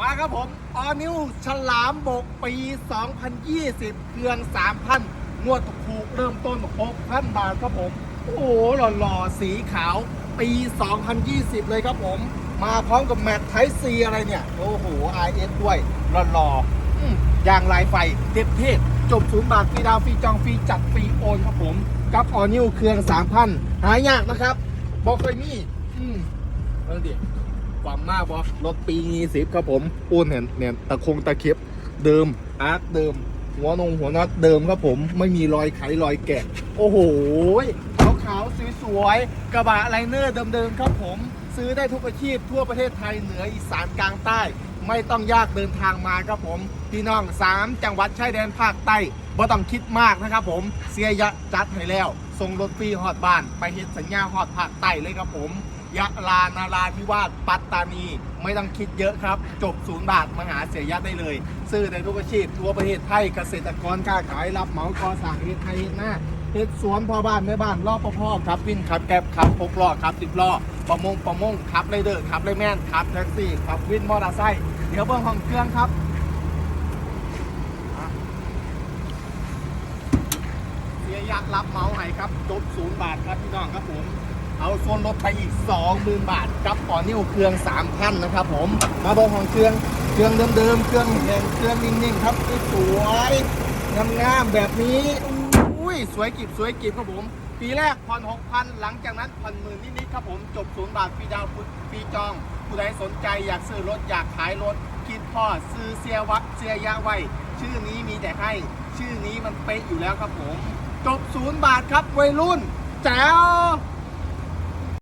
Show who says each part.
Speaker 1: มาครับผมออนิวฉลามบกปี 2020 เครื่อง 3,000งวดถูกเริ่มต้น 6,000 บาทครับผม โอ้โหหล่อๆ สีขาวปี 2020 เลยครับผม มาพร้อมกับแมทไทซีอะไรเนี่ย โอ้โห RS ด้วยหล่อๆอืมยางลายไฟเทพเทพจบศูนย์บาทฟรีดาวฟรีจองฟรีจัดฟรีโอนครับผม กับออนิวเครื่อง 3,000 หายากนะครับบอกเคยมี อืมเออดิ ความมากบอรถปีนี้สิบครับผมปูนเนี่ยเนี่ยตะคงตะเข็บเดิมอาร์คเดิม หัวนงหัวน็อตเดิมครับผมไม่มีรอยไขรอยแกะ โอ้โหขาวขาวๆสวยๆกระบะไลเนอร์เดิมๆครับผม ซื้อได้ทุกอาชีพทั่วประเทศไทยเหนืออีสานกลางใต้ ไม่ต้องยากเดินทางมาครับผมพี่น้อง 3 จังหวัดชายแดนภาคใต้บ่ต้องคิดมากนะครับผมเสียยะจัดให้แล้วส่งรถฟรีฮอดบ้าน ไปเฮ็ดสัญญาฮอดภาคใต้เลยครับผม ยะลานาราธิวาสปัตตานี ไม่ต้องคิดเยอะครับ จบศูนย์บาทมหาเสียยะได้เลย ซื้อในทุกอาชีพทั่วประเทศไทยเกษตรกรค้าขายรับเหมาก่อสร้างเฮ็ดไทยเฮ็ดหน้าเฮ็ดสวนพ่อบ้านแม่บ้านรอบพ่อครับวินขับแกร็บขับหกล้อขับสิบล้อประมงประมงขับไรเดอร์ขับไรแมนขับแท็กซี่ขับวินมอเตอร์ไซค์เดี๋ยวเบิ้งห้องเครื่องครับเสียยักรับเหมาให้ครับจบศูนย์บาทครับพี่น้องครับผม เอาส่วนลดไปอีก 20,000 บาทกับต่อนิ้วเครื่อง3ท่านนะครับผม มาบอกของเครื่อง เครื่องเดิมๆ เครื่องแห่งเครื่องนิ่งๆ ครับสวยงามๆแบบนี้ อุ้ย สวยกิบสวยกิบครับผม ปีแรกผ่อน6,000 หลังจากนั้นผ่อนหมื่นนิดๆ ครับผม จบศูนย์บาทฟีดาวน์ฟรีจอง ผู้ใดสนใจอยากซื้อรถอยากขายรถคิดพ่อซื้อเสียวัดเสียยะไว้ ชื่อนี้มีแต่ให้ ชื่อนี้มันเป๊ะอยู่แล้วครับผม จบศูนย์บาทครับวัยรุ่นแจ๋ว